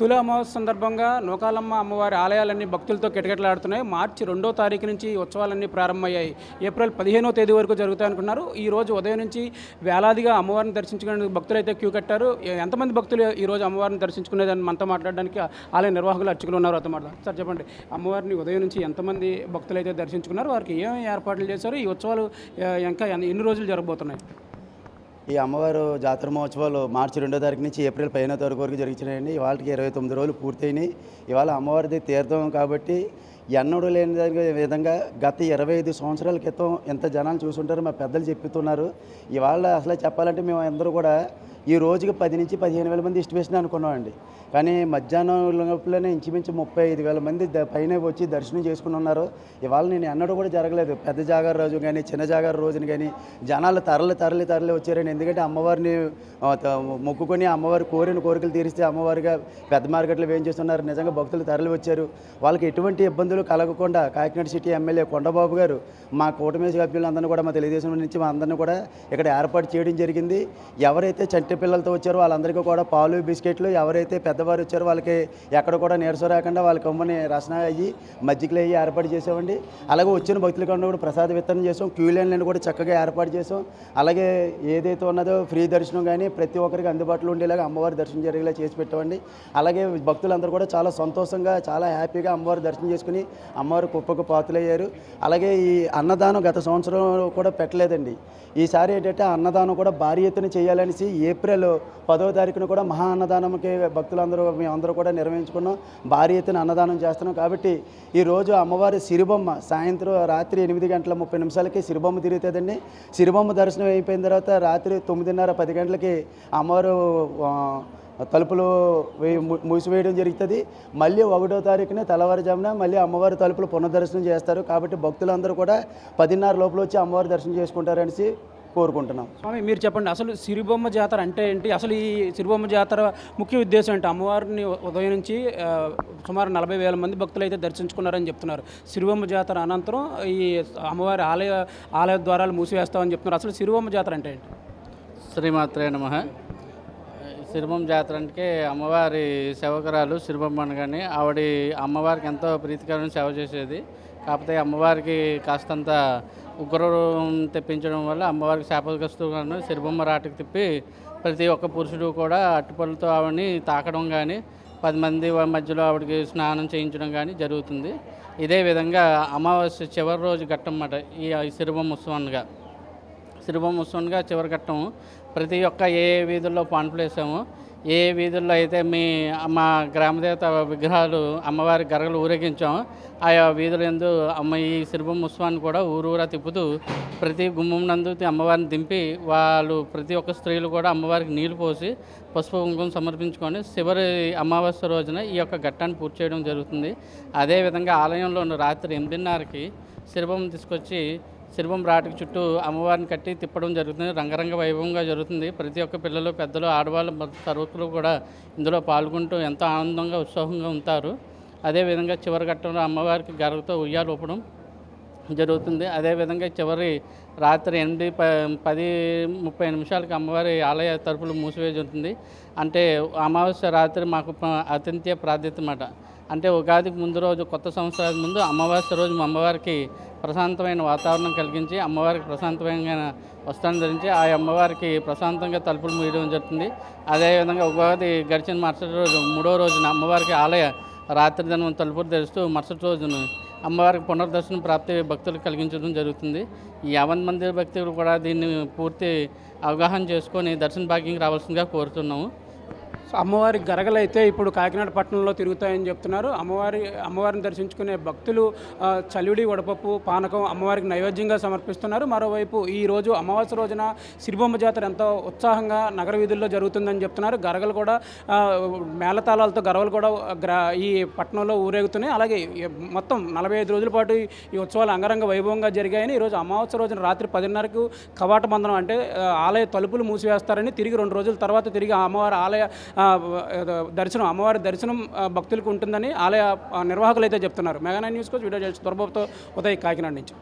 తుల అమావాస్య సందర్భంగా నూకాలమ్మ అమ్మవారి ఆలయాలన్నీ భక్తులతో కిటకిటలాడుతున్నాయి. మార్చి రెండో తారీఖు నుంచి ఉత్సవాలన్నీ ప్రారంభమయ్యాయి. ఏప్రిల్ పదిహేనో తేదీ వరకు జరుగుతాయి అనుకున్నారు. ఈ రోజు ఉదయం నుంచి వేలాదిగా అమ్మవారిని దర్శించుకునే భక్తులు అయితే క్యూ కట్టారు. ఎంతమంది భక్తులు ఈ రోజు అమ్మవారిని దర్శించుకునేదని మనతో మాట్లాడడానికి ఆలయ నిర్వాహకులు అర్చకులు ఉన్నారు. అతను మాట్లాడారు సార్ చెప్పండి. అమ్మవారిని ఉదయం నుంచి ఎంతమంది భక్తులు అయితే దర్శించుకున్నారు? వారికి ఏమేమి ఏర్పాట్లు చేశారు? ఈ ఉత్సవాలు ఇంకా ఎన్ని రోజులు జరగబోతున్నాయి? ఈ అమ్మవారు జాతర మహోత్సవాలు మార్చి రెండో తారీఖు నుంచి ఏప్రిల్ పదిహేనో తారీఖు వరకు జరుగుతున్నాయండి. ఇవాళకి ఇరవై తొమ్మిది రోజులు పూర్తయినాయి. ఇవాళ అమ్మవారిది తీర్థం కాబట్టి ఎన్నడూ లేని విధంగా గత ఇరవై ఐదు సంవత్సరాల క్రితం ఎంత జనాలు చూసుంటారో మా పెద్దలు చెప్తున్నారు. ఇవాళ అసలు చెప్పాలంటే మేము అందరూ కూడా ఈ రోజుకి పది నుంచి పదిహేను వేల మంది ఇష్టం అనుకున్నామండి. కానీ మధ్యాహ్నం లోపలనే ఇంచుమించు ముప్పై ఐదు వేల మంది పైన వచ్చి దర్శనం చేసుకుని ఉన్నారు. ఇవాళ నేను ఎన్నడూ కూడా జరగలేదు. పెద్ద జాగార రోజు కానీ చిన్న జాగార రోజున కానీ జనాలు తరలి తరలి తరలి వచ్చారండి. ఎందుకంటే అమ్మవారిని మొక్కుకొని అమ్మవారి కోరిన కోరికలు తీరిస్తే అమ్మవారిగా పెద్ద మార్కెట్లో వేయించేస్తున్నారు నిజంగా భక్తులు తరలి వచ్చారు. వాళ్ళకి ఎటువంటి ఇబ్బందులు కలగకుండా కాకినాడ సిటీ ఎమ్మెల్యే కొండబాబు గారు మా కూటమి సభ్యులందరినీ కూడా మా తెలుగుదేశం నుంచి మా అందరినీ కూడా ఇక్కడ ఏర్పాటు చేయడం జరిగింది. ఎవరైతే చంటి పిల్లలతో వచ్చారో వాళ్ళందరికీ కూడా పాలు బిస్కెట్లు ఎవరైతే పెద్దవారు వచ్చారో వాళ్ళకి ఎక్కడ కూడా నీరసం రాకుండా వాళ్ళకి అమ్మని రసన అయ్యి మజ్జిగలు అయ్యి ఏర్పాటు చేసామండి అలాగే వచ్చిన భక్తులకు కూడా ప్రసాద వితరణ చేసాం. క్యూ లైన్లను కూడా చక్కగా ఏర్పాటు చేసాం. అలాగే ఏదైతే ఉన్నదో ఫ్రీ దర్శనం కానీ ప్రతి ఒక్కరికి అందుబాటులో ఉండేలాగా అమ్మవారి దర్శనం జరిగేలా చేసి పెట్టామండి అలాగే భక్తులందరూ కూడా చాలా సంతోషంగా చాలా హ్యాపీగా అమ్మవారి దర్శనం చేసుకుని అమ్మవారి కుప్పకు పాతులయ్యారు. అలాగే ఈ అన్నదానం గత సంవత్సరం కూడా పెట్టలేదండి. ఈసారి ఏంటంటే అన్నదానం కూడా భారీ ఎత్తున చేయాలనేసి ఏప్రిల్ పదో తారీఖున కూడా మహా అన్నదానంకి భక్తులందరూ మేమందరూ కూడా నిర్వహించుకున్నాం. భారీ ఎత్తున అన్నదానం చేస్తున్నాం. కాబట్టి ఈరోజు అమ్మవారి సిరిబొమ్మ సాయంత్రం రాత్రి ఎనిమిది గంటల ముప్పై నిమిషాలకి సిరిబొమ్మ తిరుగుతుందండి. సిరిబొమ్మ దర్శనం అయిపోయిన తర్వాత రాత్రి తొమ్మిదిన్నర పది గంటలకి అమ్మవారు తలుపులు వేయి మూసివేయడం జరుగుతుంది. మళ్ళీ ఒకటో తారీఖున తెల్లవారుజామున మళ్ళీ అమ్మవారి తలుపులు పునర్దర్శనం చేస్తారు. కాబట్టి భక్తులందరూ కూడా పదిన్నర లోపల వచ్చి అమ్మవారి దర్శనం చేసుకుంటారనేసి కోరుకుంటున్నాం. స్వామి మీరు చెప్పండి అసలు సిరిబొమ్మ జాతర అంటే ఏంటి? అసలు ఈ సిరిబొమ్మ జాతర ముఖ్య ఉద్దేశం ఏంటి? అమ్మవారిని ఉదయం నుంచి సుమారు నలభై వేల మంది భక్తులు అయితే దర్శించుకున్నారని చెప్తున్నారు. సిరిబొమ్మ జాతర అనంతరం ఈ అమ్మవారి ఆలయ ఆలయ ద్వారాలు మూసివేస్తామని చెప్తున్నారు. అసలు సిరిబొమ్మ జాతర అంటే ఏంటి? శ్రీమాత్రే నమ. సిరిమం జాతర అంటే అమ్మవారి సేవకురాలు సిరిమమ్మ అనగానే ఆవిడ అమ్మవారికి ఎంతో ప్రీతికరమైన సేవ చేసేది. కాకపోతే అమ్మవారికి కాస్తంత ఉగ్రం తెప్పించడం వల్ల అమ్మవారికి శాపగ్రస్తులను సిరిబొమ్మ రాటకు తిప్పి ప్రతి ఒక్క పురుషుడు కూడా అట్టుపళ్ళతో ఆవిడని తాకడం కానీ పది మంది మధ్యలో ఆవిడకి స్నానం చేయించడం కానీ జరుగుతుంది. ఇదే విధంగా అమావాస్య చివరి రోజు ఘట్టం ఈ ఈ సిరిబొమ్మ ఉత్సవంగా సిరిబొమ్మ ఉత్సవంగా చివరి ఘట్టం. ప్రతి ఒక్క ఏ ఏ వీధుల్లో పాన్పులు వేసామో ఏ వీధుల్లో అయితే మీ మా గ్రామదేవత విగ్రహాలు అమ్మవారి గరగలు ఊరేగించాం ఆయా వీధుల ఎందు అమ్మ ఈ శిల్పం ఉత్సవాన్ని కూడా ఊరూరా తిప్పుతూ ప్రతి గుమ్మం నందు అమ్మవారిని దింపి వాళ్ళు ప్రతి ఒక్క స్త్రీలు కూడా అమ్మవారికి నీళ్ళు పోసి పసుపు కుంకుమ సమర్పించుకొని చివరి అమావాస్య రోజున ఈ యొక్క ఘట్టాన్ని పూర్తి చేయడం జరుగుతుంది. అదేవిధంగా ఆలయంలో రాత్రి ఎనిమిదిన్నరకి శిల్పం తీసుకొచ్చి శిల్పం రాటికి చుట్టూ అమ్మవారిని కట్టి తిప్పడం జరుగుతుంది. రంగరంగ వైభవంగా జరుగుతుంది. ప్రతి ఒక్క పిల్లలు పెద్దలు ఆడవాళ్ళు సర్వకులు కూడా ఇందులో పాల్గొంటూ ఎంతో ఆనందంగా ఉత్సాహంగా ఉంటారు. అదేవిధంగా చివరి ఘట్టంలో అమ్మవారికి గర్వతో ఉయ్యాలు ఊపడం జరుగుతుంది. అదేవిధంగా చివరి రాత్రి ఎనిమిది ప పది ముప్పై నిమిషాలకి అమ్మవారి ఆలయ తలుపులు మూసివేసి ఉంటుంది. అంటే అమావాస్య రాత్రి మాకు అత్యంత ప్రాధాన్యత అన్నమాట. అంటే ఉగాదికి ముందు రోజు కొత్త సంవత్సరానికి ముందు అమావాస్య రోజు మా అమ్మవారికి ప్రశాంతమైన వాతావరణం కలిగించి అమ్మవారికి ప్రశాంతమైన వస్త్రాన్ని ధరించి ఆ అమ్మవారికి ప్రశాంతంగా తలుపులు మూయడం జరుగుతుంది. అదేవిధంగా ఉగాది గడిచిన మరుసటి రోజు మూడో రోజున అమ్మవారికి ఆలయ రాత్రి దినం తలుపులు తెరుస్తూ మరుసటి రోజున అమ్మవారికి పునర్దర్శనం ప్రాప్తి భక్తులకు కలిగించడం జరుగుతుంది. ఈ యావన్ మందిర భక్తులు కూడా దీన్ని పూర్తి అవగాహన చేసుకొని దర్శన భాగ్యం రావాల్సిందిగా కోరుతున్నాము. అమ్మవారి గరగలు అయితే ఇప్పుడు కాకినాడ పట్టణంలో తిరుగుతాయని చెప్తున్నారు. అమ్మవారి అమ్మవారిని దర్శించుకునే భక్తులు చలివిడి వడపప్పు పానకం అమ్మవారికి నైవేద్యంగా సమర్పిస్తున్నారు. మరోవైపు ఈ రోజు అమావాస్య రోజున సిరిబొమ్మ జాతర ఎంతో ఉత్సాహంగా నగర వీధుల్లో జరుగుతుందని చెప్తున్నారు. గరగలు కూడా మేళతాళాలతో గరవలు కూడా గ్రా ఈ పట్టణంలో ఊరేగుతున్నాయి. అలాగే మొత్తం నలభై ఐదు రోజుల పాటు ఈ ఉత్సవాలు అంగరంగ వైభవంగా జరిగాయని ఈరోజు అమావాస్య రోజున రాత్రి పదిన్నరకు కవాట బంధనం అంటే ఆలయ తలుపులు మూసివేస్తారని తిరిగి రెండు రోజుల తర్వాత తిరిగి అమ్మవారి ఆలయ దర్శనం అమ్మవారి దర్శనం భక్తులకు ఉంటుందని ఆలయ నిర్వాహకులు అయితే చెప్తున్నారు. మెగానైన్ న్యూస్ కోసం వీడియో చేసి ఉదయ్ కాకినాడ నుంచి.